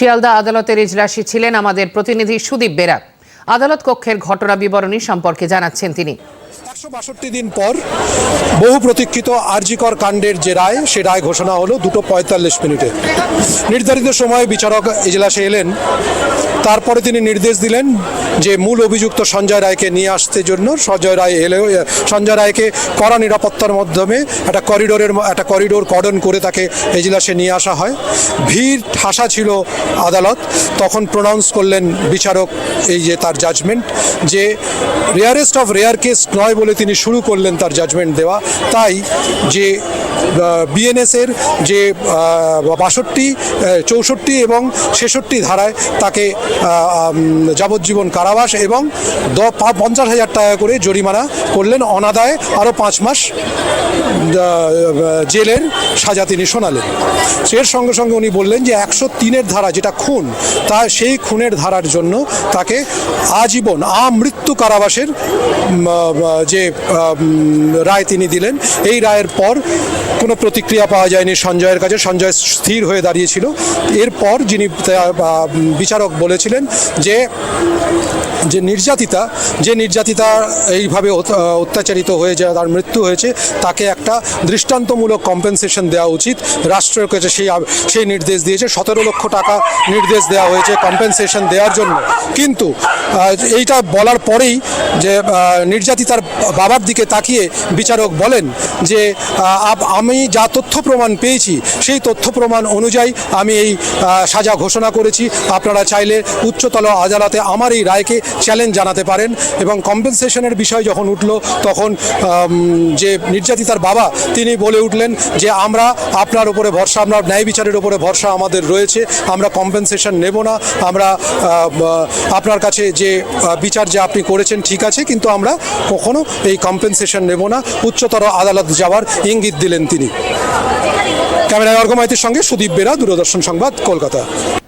শিয়ালদা আদালতের ইজলাসে ছিলেন আমাদের প্রতিনিধি সুদীপ বেরা। আদালত কক্ষের ঘটনা বিবরণী সম্পর্কে জানাচ্ছেন তিনি। একশো বাষট্টি দিন পর বহু প্রতীক্ষিত আরজিকর কাণ্ডের যে রায়, সে রায় ঘোষণা হলো দুটো পঁয়তাল্লিশ মিনিটে। নির্ধারিত সময়ে বিচারক এজলাসে এলেন। তারপরে তিনি নির্দেশ দিলেন যে মূল অভিযুক্ত সঞ্জয় রায়কে নিয়ে আসতে জন্য সঞ্জয় রায় এলেও সঞ্জয় রায়কে কড়া নিরাপত্তার মাধ্যমে একটা করিডোরের একটা করিডোর কর্ডন করে তাকে এজলাসে নিয়ে আসা হয়। ভিড়, ঠাসা ছিল আদালত। তখন প্রোনাউন্স করলেন বিচারক এই যে তার জাজমেন্ট যে রেয়ারেস্ট অফ রেয়ার কেস নয় বলে তিনি শুরু করলেন তার জাজমেন্ট দেওয়া। তাই যে বিএনএসের যে বাষট্টি চৌষট্টি এবং ছেষট্টি ধারায় তাকে যাবজ্জীবন কারাবাস এবং দ পঞ্চাশ হাজার টাকা করে জরিমানা করলেন। অনাদায় আরও পাঁচ মাস জেলের সাজা তিনি শোনালেন। এর সঙ্গে সঙ্গে উনি বললেন যে একশো তিনের ধারা যেটা খুন তা সেই খুনের ধারার জন্য তাকে আজীবন আমৃত্যু কারাবাসের আহ, যে রায় তিনি দিলেন, এই রায়ের পর কোনো প্রতিক্রিয়া পাওয়া যায়নি সঞ্জয়ের কাছে। সঞ্জয় স্থির হয়ে দাঁড়িয়েছিল। এরপর যিনি বিচারক বলেছিলেন যে যে নির্যাতিতা যে নির্যাতিতা এইভাবে অত্যাচারিত হয়ে যায়, তার মৃত্যু হয়েছে, তাকে একটা দৃষ্টান্তমূলক কম্পেনসেশন দেওয়া উচিত। রাষ্ট্রের কাছে সেই সেই নির্দেশ দিয়েছে। সতেরো লক্ষ টাকা নির্দেশ দেওয়া হয়েছে কম্পেনসেশন দেওয়ার জন্য। কিন্তু এইটা বলার পরেই যে নির্যাতিতার বাবার দিকে তাকিয়ে বিচারক বলেন যে আমি যা তথ্য প্রমাণ পেয়েছি, সেই তথ্য প্রমাণ অনুযায়ী আমি এই সাজা ঘোষণা করেছি। আপনারা চাইলে উচ্চতর আদালতে আমার এই রায়কে চ্যালেঞ্জ জানাতে পারেন এবং কম্পেনসেশনের বিষয় যখন উঠল, তখন যে নির্যাতিতার বাবা, তিনি বলে উঠলেন যে, আমরা আপনার উপরে ভরসা আমরা ন্যায় বিচারের উপরে ভরসা আমাদের রয়েছে। আমরা কম্পেনসেশন নেব না। আমরা আপনার কাছে যে বিচার যে আপনি করেছেন ঠিক আছে, কিন্তু আমরা কখনো এই কম্পেনসেশন নেব না। উচ্চতর আদালত যাওয়ার ইঙ্গিত দিলেন তিনি। ক্যামেরায় অর্গমাইতির সঙ্গে সুদীপ বেরা, দূরদর্শন সংবাদ, কলকাতা।